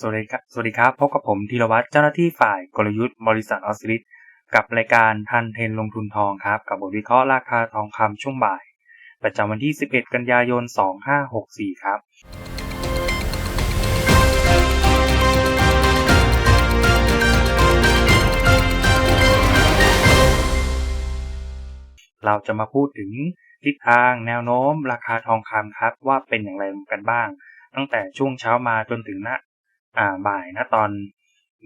สวัสดีครับสวัสดีครับ พบกับผมธีรวัตรเจ้าหน้าที่ฝ่ายกลยุทธ์บริษัทออสซิลิตกับรายการทันเทนลงทุนทองครับ กับบทวิเคราะห์ราคาทองคำช่วงบ่าย ประจำวันที่ 11 กันยายน 2564 ครับ เราจะมาพูดถึงทิศทางแนวโน้ม ราคาทองคำครับ ว่าเป็นอย่างไรกันบ้าง ตั้งแต่ช่วงเช้ามาจนถึงณ บ่ายณตอน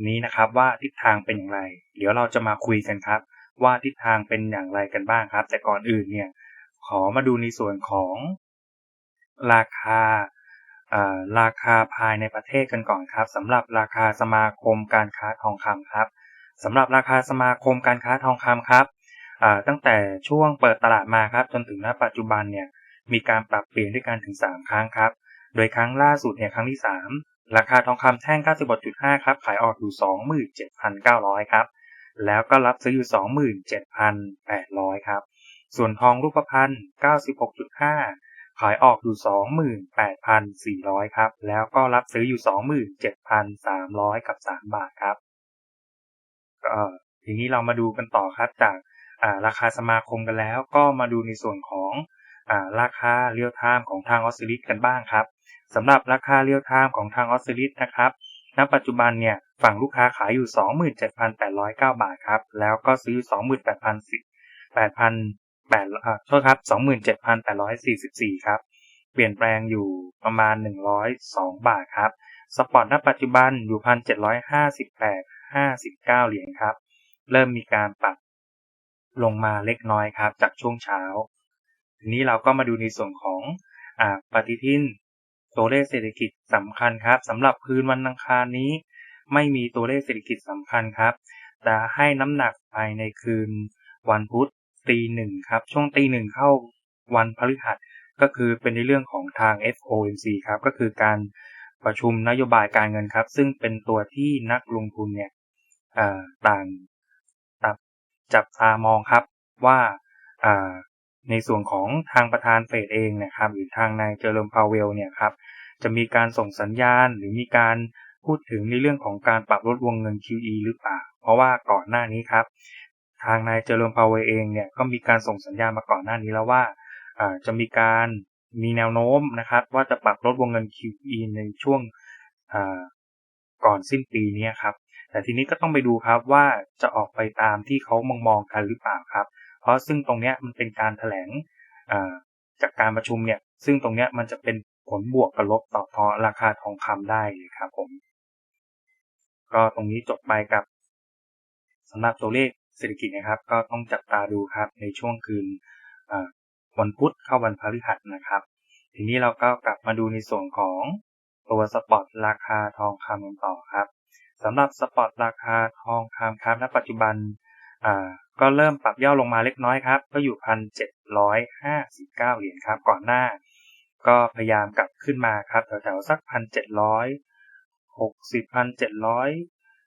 นี้นะครับว่าทิศทางเป็นอย่างไร เดี๋ยวเราจะมาคุยกันครับ ว่าทิศทางเป็นอย่างไรกันบ้างครับ แต่ก่อนอื่นเนี่ย ขอมาดูในส่วนของราคาราคาภายในประเทศกันก่อนครับสำหรับราคาสมาคมการค้าทองคำครับสำหรับราคาสมาคมการค้าทองคำครับตั้งแต่ช่วงเปิดตลาดมาครับ จนถึงณปัจจุบันเนี่ยมีการปรับเปลี่ยนด้วยกันถึง 3 ครั้งครับ โดยครั้งล่าสุดเนี่ยครั้งที่3 ราคาทองคำแท่ง 96.5 ครับ ขายออกอยู่ 27,900 ครับ แล้วก็รับซื้ออยู่ 27,800 ครับ ส่วนทองรูปพรรณ 96.5 ขายออกอยู่ 28,400 ครับ แล้วก็รับซื้ออยู่ 27,300 กับ 3 บาทครับทีนี้เรามาดูกันต่อครับจากราคาสมาคมกันแล้ว ก็มาดูในส่วนของราคาเรียลไทม์ของทางออสซิลิตกันบ้างครับ สำหรับราคาเรียลไทม์ของทางออสซิลิตนะครับ ณ ปัจจุบันเนี่ยฝั่งลูกค้าขายอยู่ 27,809 บาทครับ แล้วก็ซื้อ 28,000 8,008โทษครับ 27,844 ครับ เปลี่ยนแปลงอยู่ประมาณ 102 บาทครับ สปอร์ตณปัจจุบันอยู่ 1,758 59 เหรียญครับ เริ่มมีการปรับลงมาเล็กน้อยครับ จากช่วงเช้า ทีนี้เราก็มาดูในส่วนของอปฏิทิน ตัวเลขเศรษฐกิจสำคัญครับสำหรับคืนวันอังคารนี้ ไม่มีตัวเลขเศรษฐกิจสำคัญครับ แต่ให้น้ำหนักไปในคืนวันพุธตีหนึ่งครับ ช่วงตีหนึ่งเข้าวันพฤหัสก็คือเป็นในเรื่องของทาง FOMC ครับก็คือการประชุมนโยบายการเงินครับ ซึ่งเป็นตัวที่นักลงทุนเนี่ยต่างจับตามองครับว่า ในส่วนของทางประธานเฟดเองนะครับหรือทางนายเจอร์มพาวเวลเนี่ยครับจะมีการส่งสัญญาณหรือมีการพูดถึงในเรื่องของการปรับลดวงเงิน QE หรือเปล่า เพราะว่าก่อนหน้านี้ครับ ทางนายเจอร์มพาวเวลเองเนี่ยก็มีการส่งสัญญาณมาก่อนหน้านี้แล้วว่าจะมีการมีแนวโน้มนะครับ ว่าจะปรับลดวงเงิน QE ในช่วงก่อนสิ้นปีนี้ครับ แต่ทีนี้ก็ต้องไปดูครับว่าจะออกไปตามที่เขามองมองกันหรือเปล่าครับ เพราะซึ่งตรงนี้มันเป็นการถแถลงจากการประชุมเนี่ย ซึ่งตรงนี้มันจะเป็นผลบวกกับลบต่อทอราคาทองคำได้เลยครับผม ก็ตรงนี้จบไปกับสำหรับตัวเลขเศรษฐกิจนะครับ ก็ต้องจับตาดูครับ ในช่วงคืนวันพุธเข้าวันพฤหัสนะครับ ทีนี้เราก็กลับมาดูในส่วนของตัวสปอตราคาทองคำกันต่อครับสำหรับสปอตราคาทองคำครับณปัจจุบัน ก็เริ่มปรับย่อลงมาเล็กน้อยครับ ก็อยู่พันเจ็ดร้อยห้าสิบเก้าเหรียญครับ ก่อนหน้า ก็พยายามกลับขึ้นมาครับแถวๆสักพันเจ็ดร้อยหกสิบพันเจ็ดร้อย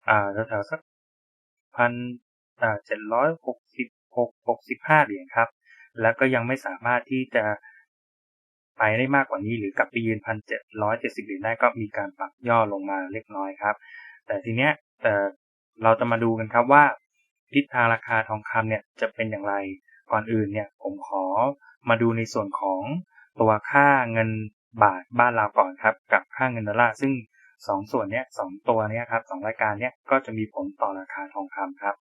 อ่าแถวๆสักพันอ่าเจ็ดร้อยหกสิบหกหกสิบห้าเหรียญครับ แล้วก็ยังไม่สามารถที่จะไปได้มากกว่านี้หรือกลับไปยืนพันเจ็ดร้อยเจ็ดสิบเหรียญได้ก็มีการปรับย่อลงมาเล็กน้อยครับ แต่ทีเนี้ยแต่เราจะมาดูกันครับว่า ทิศทางราคาทองคำเนี่ยจะเป็นอย่างไร ก่อนอื่นเนี่ยผมขอมาดูในส่วนของตัวค่าเงินบาทบ้านเราก่อนครับกับค่าเงินดอลลาร์ซึ่งสองส่วนเนี้ยสองตัวเนี้ยครับสองรายการเนี้ยก็จะมีผลต่อราคาทองคำครับ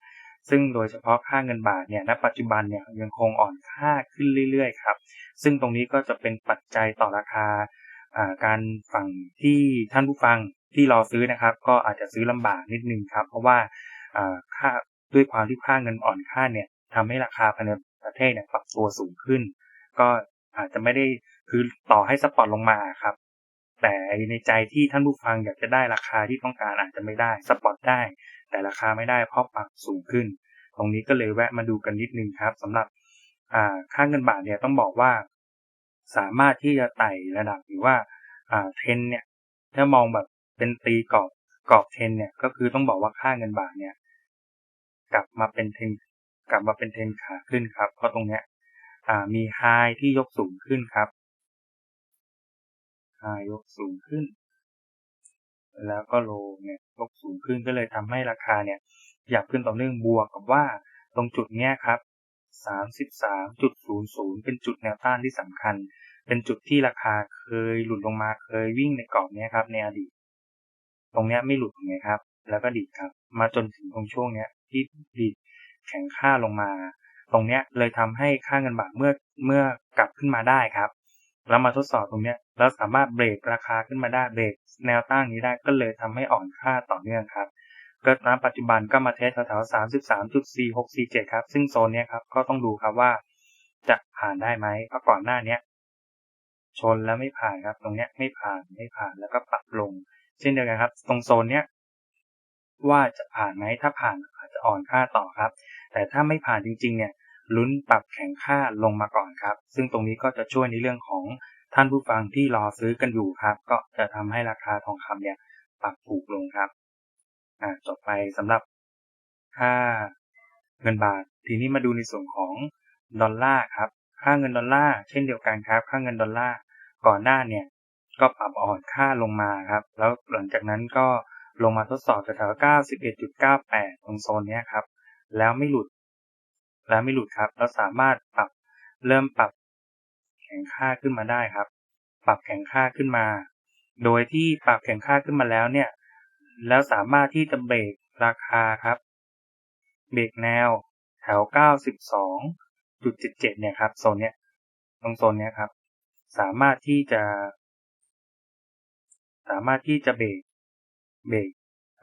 ซึ่งโดยเฉพาะค่าเงินบาทเนี่ยณปัจจุบันเนี่ยยังคงอ่อนค่าขึ้นเรื่อยๆครับซึ่งตรงนี้ก็จะเป็นปัจจัยต่อราคาการฝั่งที่ท่านผู้ฟังที่รอซื้อนะครับ ก็อาจจะซื้อลำบากนิดนึงครับ เพราะว่าค่า ด้วยความที่ค่าเงินอ่อนค่าเนี่ยทำให้ราคาภายในประเทศเนี่ยปรับตัวสูงขึ้น ก็อาจจะไม่ได้คือต่อให้สปอร์ตลงมาครับ แต่ในใจที่ท่านผู้ฟังอยากจะได้ราคาที่ต้องการอาจจะไม่ได้สปอร์ตได้ แต่ราคาไม่ได้เพราะปรับสูงขึ้น ตรงนี้ก็เลยแวะมาดูกันนิดนึงครับสำหรับค่าเงินบาทเนี่ยต้องบอกว่า สามารถที่จะไต่ระดับหรือว่าเทรนเนี่ยถ้ามองแบบเป็นตีกรอบกรอบเทรนเนี่ยก็คือต้องบอกว่าค่าเงินบาทเนี่ย กลับมาเป็นเทนกลับมาเป็นเทนขาขึ้นครับ เพราะตรงเนี้ยมีไฮที่ยกสูงขึ้นครับไฮยกสูงขึ้น แล้วก็โลเนี่ยยกสูงขึ้นก็เลยทำให้ราคาเนี่ยขยับขึ้นต่อเนื่องบวกกับว่าตรงจุดเนี้ยครับ33.00 เป็นจุดแนวต้านที่สำคัญ เป็นจุดที่ราคาเคยหลุดลงมาเคยวิ่งในกรอบนี้ครับในอดีต ตรงเนี้ยไม่หลุดไงครับ แล้วก็ดีครับ มาจนถึงตรงช่วงเนี้ยที่ดีดแข็งค่าลงมา ตรงเนี้ยเลยทำให้ค่าเงินบาทเมื่อเมื่อกลับขึ้นมาได้ครับ แล้วมาทดสอบตรงเนี้ยแล้วสามารถเบรกราคาขึ้นมาได้เบรกแนวต้านนี้ได้ก็เลยทำให้อ่อนค่าต่อเนื่องครับก็ณปัจจุบันก็มาเทสแถวๆสามสิบสามจุดสี่หกสี่เจ็ดครับ ซึ่งโซนนี้ครับก็ต้องดูครับว่า จะผ่านได้ไหมเพราะก่อนหน้าเนี้ยชนแล้วไม่ผ่านครับ ตรงเนี้ยไม่ผ่านไม่ผ่านแล้วก็ปรับลง เช่นเดียวกันครับ ตรงโซนเนี้ย ว่าจะผ่านไหมถ้าผ่านอาจจะอ่อนค่าต่อครับ แต่ถ้าไม่ผ่านจริงๆเนี่ยลุ้นปรับแข็งค่าลงมาก่อนครับ ซึ่งตรงนี้ก็จะช่วยในเรื่องของท่านผู้ฟังที่รอซื้อกันอยู่ครับ ก็จะทำให้ราคาทองคำเนี่ยปรับถูกลงครับอ่าจบไปสำหรับค่าเงินบาท ทีนี้มาดูในส่วนของดอลลาร์ครับ ค่าเงินดอลลาร์เช่นเดียวกันครับ ค่าเงินดอลลาร์ก่อนหน้าเนี่ยก็ปรับอ่อนค่าลงมาครับ แล้วหลังจากนั้นก็ ลงมาทดสอบแถวๆ91.98 ตรงโซนนี้ครับ แล้วไม่หลุด แล้วไม่หลุดครับแล้วสามารถปรับเริ่มปรับแข็งค่าขึ้นมาได้ครับ ปรับแข็งค่าขึ้นมา โดยที่ปรับแข็งค่าขึ้นมาแล้วเนี่ย แล้วสามารถที่จะเบรกราคาครับ เบรกแนวแถว 92.77 เนี่ยครับโซนเนี้ย ตรงโซนเนี้ยครับ สามารถที่จะ สามารถที่จะเบรก เบรก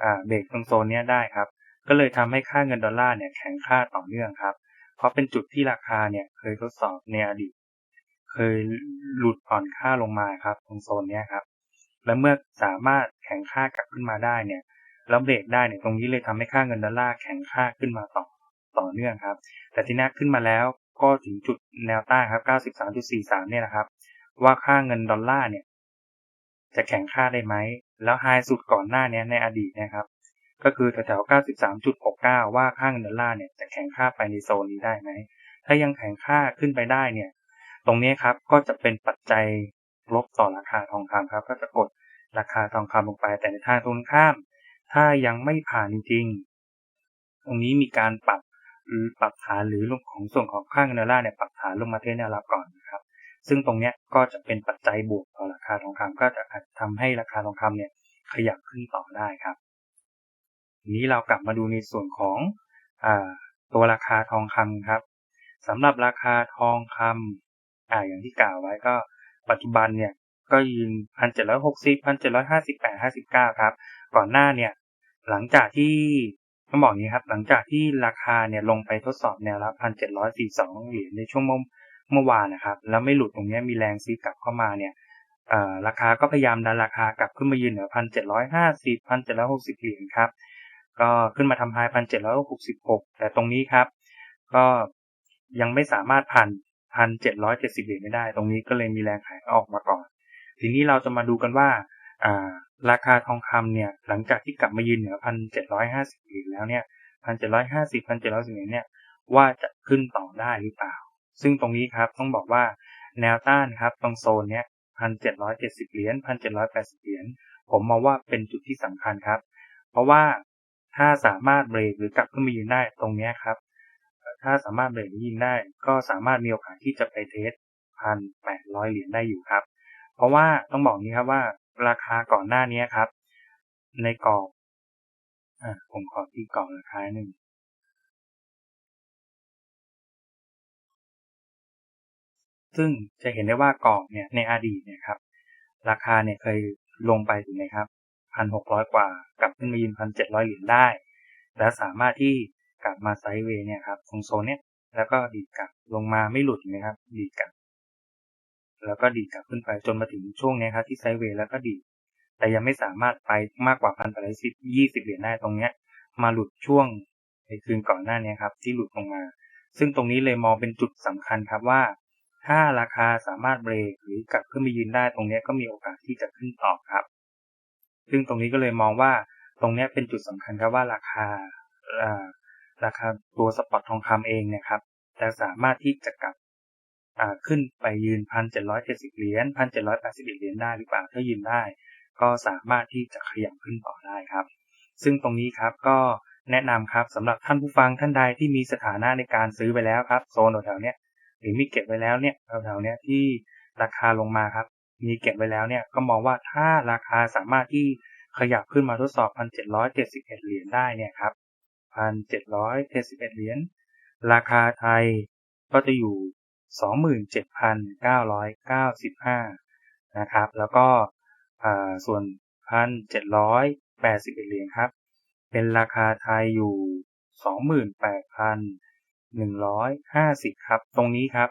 อ่าเบรกตรงโซนเนี้ยได้ครับ ก็เลยทำให้ค่าเงินดอลลาร์เนี่ยแข็งค่าต่อเนื่องครับ เพราะเป็นจุดที่ราคาเนี่ยเคยทดสอบในอดีตเคยหลุดอ่อนค่าลงมาครับ ตรงโซนเนี้ยครับ และเมื่อสามารถแข็งค่ากลับขึ้นมาได้เนี่ยแล้วเบรกได้เนี่ยตรงนี้เลยทำให้ค่าเงินดอลลาร์แข็งค่าขึ้นมาต่อต่อเนื่องครับ แต่ที่นี้ขึ้นมาแล้วก็ถึงจุดแนวต้านครับ 93.43 เนี่ยนะครับ ว่าค่าเงินดอลลาร์เนี่ย จะแข็งค่าได้ไหม แล้วไฮสุดก่อนหน้านี้ในอดีตนะครับ ก็คือแถวๆ93.69 ว่าค่าเงินดอลลาร์เนี่ยจะแข็งค่าไปในโซนนี้ได้ไหม ถ้ายังแข็งค่าขึ้นไปได้เนี่ย ตรงนี้ครับก็จะเป็นปัจจัยลบต่อราคาทองคำครับ ก็จะกดราคาทองคำลงไป แต่ในทางตรงข้าม ถ้ายังไม่ผ่านจริงๆ ตรงนี้มีการปรับหรือปรับฐานหรือลงของส่วนของข้างเงินดอลลาร์เนี่ยปรับฐานลงมาเทแนวรับก่อนนะครับ ซึ่งตรงนี้ก็จะเป็นปัจจัยบวก ต่อราคาทองคำก็จะทำให้ราคาทองคำเนี่ยขยับขึ้นต่อได้ครับ ทีนี้เรากลับมาดูในส่วนของอตัวราคาทองคำครับสำหรับราคาทองคำอ่าอย่างที่กล่าวไว้ก็ปัจจุบันเนี่ยก็ยืนพันเจ็ดร้อยหกสิบพันเจ็ดร้อยห้าสิบแปดห้าสิบเก้าครับ ก่อนหน้าเนี่ยหลังจากที่ต้องบอกนี้ครับ หลังจากที่ราคาเนี่ยลงไปทดสอบแนวรับพันเจ็ดร้อยสี่สองเหรียญในช่วงเมื่อเมื่อวานนะครับ แล้วไม่หลุดตรงนี้มีแรงซีกลับเข้ามาเนี่ย ราคาก็พยายามดันราคากลับขึ้นมายืนเหนือพันเจ็ดร้อยห้าสิบพันเจ็ดร้อยหกสิบเหรียญครับ ก็ขึ้นมาทำไฮพันเจ็ดร้อยหกสิบหกแต่ตรงนี้ครับ ก็ยังไม่สามารถผ่านพันเจ็ดร้อยเจ็ดสิบเหรียญไม่ได้ ตรงนี้ก็เลยมีแรงขายออกมาก่อน ทีนี้เราจะมาดูกันว่าราคาทองคำเนี่ย หลังจากที่กลับมายืนเหนือพันเจ็ดร้อยห้าสิบเหรียญแล้วเนี่ยพันเจ็ดร้อยห้าสิบพันเจ็ดร้อยสิบเหรียญเนี่ย ว่าจะขึ้นต่อได้หรือเปล่า ซึ่งตรงนี้ครับต้องบอกว่าแนวต้านครับตรงโซนเนี้ย พันเจ็ดร้อยเจ็ดสิบเหรียญพันเจ็ดร้อยแปดสิบเหรียญผมมองว่าเป็นจุดที่สำคัญครับ เพราะว่าถ้าสามารถเบรกหรือกลับขึ้นมายืนได้ตรงนี้ครับ ถ้าสามารถเบรกยืนได้ ก็สามารถมีโอกาสที่จะไปเทสพันแปดร้อยเหรียญได้อยู่ครับ เพราะว่าต้องบอกนี้ครับว่าราคาก่อนหน้านี้ครับ ในกรอบอ่าผมขอที่กรอบราคาหนึ่ง ซึ่งจะเห็นได้ว่ากรอบเนี่ยในอดีตเนี่ยครับราคาเนี่ยเคยลงไปถูกไหมครับพันหกร้อยกว่ากลับขึ้นมายืนพันเจ็ดร้อยเหรียญได้ แล้วสามารถที่กลับมาไซด์เวย์เนี่ยครับตรงโซนเนี้ยแล้วก็ดีดกลับลงมาไม่หลุดนะครับ ดีดกลับ แล้วก็ดีดกลับขึ้นไปจนมาถึงช่วงนี้ครับที่ไซเวย์แล้วก็ดีดแต่ยังไม่สามารถไปมากกว่าพันแปดร้อยสิบยี่สิบเหรียญได้ตรงเนี้ย มาหลุดช่วงในคืนก่อนหน้านี้ครับ ที่หลุดลงมา ซึ่งตรงนี้เลยมองเป็นจุดสำคัญครับว่า ถ้าราคาสามารถเบรกหรือกลับขึ้นไปยืนได้ตรงนี้ก็มีโอกาสที่จะขึ้นต่อครับ ซึ่งตรงนี้ก็เลยมองว่าตรงนี้เป็นจุดสำคัญครับว่าราคาราคาตัวสปอตทองคำเองเนี่ยครับจะสามารถที่จะกลับขึ้นไปยืนพันเจ็ดร้อยเจ็ดสิบเหรียญพันเจ็ดร้อยแปดสิบเหรียญได้หรือเปล่าถ้ายืนได้ ก็สามารถที่จะขยับขึ้นต่อได้ครับ ซึ่งตรงนี้ครับก็แนะนำครับสำหรับท่านผู้ฟังท่านใดที่มีสถานะในการซื้อไปแล้วครับ โซนแถวๆเนี้ย หรือมีเก็บไว้แล้วเนี่ยแถวๆเนี้ยที่ราคาลงมาครับ มีเก็บไว้แล้วเนี่ยก็มองว่าถ้าราคาสามารถที่ขยับขึ้นมาทดสอบ1,771เหรียญได้เนี่ยครับ1,771เหรียญราคาไทยก็จะอยู่ 27,995 นะครับ แล้วก็ส่วน 1,781 เหรียญครับ เป็นราคาไทยอยู่ 28,150 ครับ ตรงนี้ครับ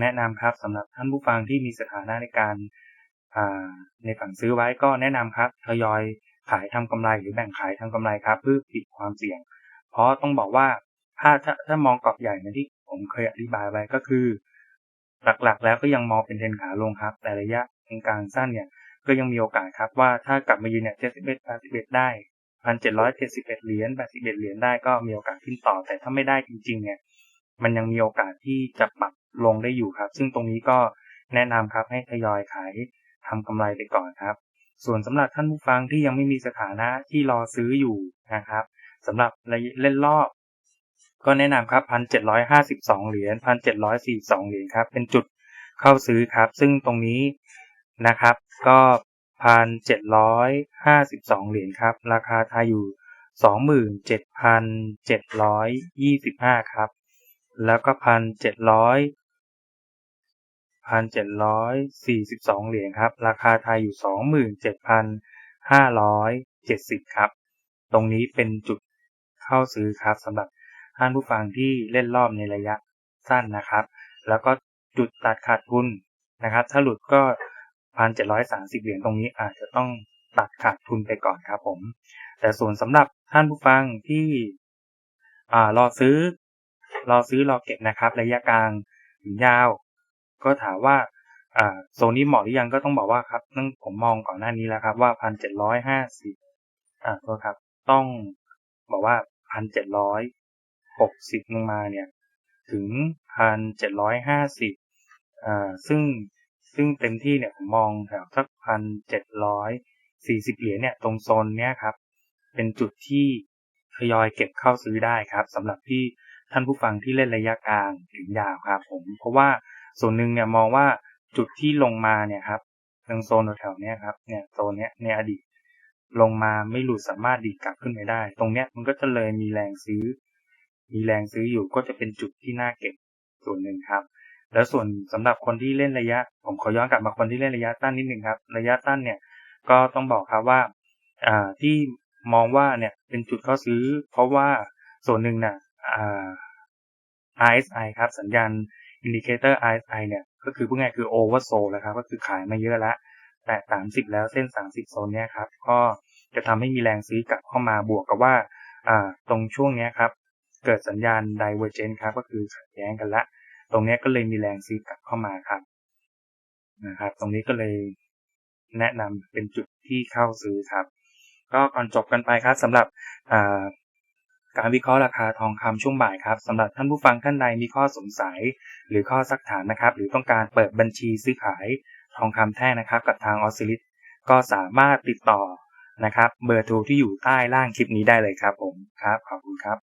แนะนำครับสำหรับท่านผู้ฟังที่มีสถานะในการในฝั่งซื้อไว้ก็แนะนำครับทยอยขายทำกำไรหรือแบ่งขายทำกำไรครับ เพื่อปิดความเสี่ยง เพราะต้องบอกว่าถ้าถ้าถ้ามองกรอบใหญ่ในที่ผมเคยอธิบายไว้ก็คือ หลักๆ แล้วก็ยังมองเป็นเทรนขาลงครับ แต่ระยะกลางสั้นเนี่ยก็ยังมีโอกาสครับว่าถ้ากลับมายืนเนี่ย71 81ได้ 1,771 เหรียญ81 เหรียญได้ก็มีโอกาสขึ้นต่อ แต่ถ้าไม่ได้จริง ๆ เนี่ย มันยังมีโอกาสที่จะปรับลงได้อยู่ครับ ซึ่งตรงนี้ก็แนะนำครับให้ทยอยขายทำกำไรไปก่อนครับ ส่วนสำหรับท่านผู้ฟังที่ยังไม่มีสถานะที่รอซื้ออยู่นะครับสำหรับเล่นรอบ ก็แนะนำครับ 1,752 เหรียญ 1,742 เหรียญครับ เป็นจุดเข้าซื้อครับ ซึ่งตรงนี้นะครับ ก็ พันเจ็ดร้อยห้าสิบสองเหรียญครับ ราคาไทยอยู่สองหมื่นเจ็ดพันเจ็ดร้อยยี่สิบห้าครับ แล้วก็พันเจ็ดร้อยพันเจ็ดร้อยสี่สิบสองเหรียญครับ ราคาไทยอยู่สองหมื่นเจ็ดพันห้าร้อยเจ็ดสิบครับ ตรงนี้เป็นจุดเข้าซื้อครับสำหรับท่านผู้ฟังที่เล่นรอบในระยะสั้นนะครับ แล้วก็จุดตัดขาดทุนนะครับ ถ้าหลุดก็ พันเจ็ดร้อยสาสิบเหรียญตรงนี้อาจจะต้องตัดขาดทุนไปก่อนครับผม แต่ส่วนสำหรับท่านผู้ฟังที่อ่ารอซื้อ รอซื้อรอเก็บนะครับ ระยะกลางถึงยาว ก็ถามว่าอ่าโซนนี้เหมาะหรือยังก็ต้องบอกว่าครับนั่งผมมองก่อนหน้านี้แล้วครับว่าพันเจ็ดร้อยห้าสิบอ่าโทษครับต้องบอกว่าพันเจ็ดร้อยหกสิบลงมาเนี่ย ถึงพันเจ็ดร้อยห้าสิบอ่าซึ่ง ซึ่งเต็มที่เนี่ยผมมองแถวสักพันเจ็ดร้อยสี่สิบเหรียญเนี่ยตรงโซนเนี้ยครับ เป็นจุดที่ทยอยเก็บเข้าซื้อได้ครับสำหรับที่ท่านผู้ฟังที่เล่นระยะกลางถึงยาวครับผมเพราะว่าส่วนหนึ่งเนี่ยมองว่าจุดที่ลงมาเนี่ยครับทางโซนแถวๆนี้ครับเนี่ยโซนเนี้ยในอดีต ลงมาไม่หลุดสามารถดีกลับขึ้นไปได้ ตรงเนี้ยมันก็จะเลยมีแรงซื้อ มีแรงซื้ออยู่ก็จะเป็นจุดที่น่าเก็บส่วนหนึ่งครับ แล้วส่วนสำหรับคนที่เล่นระยะ ผมขอย้อนกลับมาคนที่เล่นระยะสั้นนิดหนึ่งครับ ระยะสั้นเนี่ยก็ต้องบอกครับว่าอ่าที่มองว่าเนี่ยเป็นจุดเข้าซื้อ เพราะว่าส่วนหนึ่งนะอ่า RSI ครับ สัญญาณอินดิเคเตอร์ RSI เนี่ยก็คือพูดง่ายคือ oversold แล้วครับก็คือขายมาเยอะแล้วแต่30 แล้วเส้น 30 โซนเนี้ยครับ ก็จะทำให้มีแรงซื้อกลับเข้ามาบวกกับว่าอ่าตรงช่วงเนี้ยครับ เกิดสัญญาณ divergence ครับ ก็คือขัดแย้งกันละ ตรงนี้ก็เลยมีแรงซื้อกลับเข้ามาครับนะครับ ตรงนี้ก็เลยแนะนำเป็นจุดที่เข้าซื้อครับ ก็ก่อนจบกันไปครับสำหรับการวิเคราะห์ราคาทองคำช่วงบ่ายครับสำหรับท่านผู้ฟังท่านใดมีข้อสงสัย หรือข้อสักถามนะครับ หรือต้องการเปิดบัญชีซื้อขายทองคำแท่งนะครับ กับทางออสซิลิสก็สามารถติดต่อนะครับ เบอร์โทรที่อยู่ใต้ล่างคลิปนี้ได้เลยครับผมครับขอบคุณครับ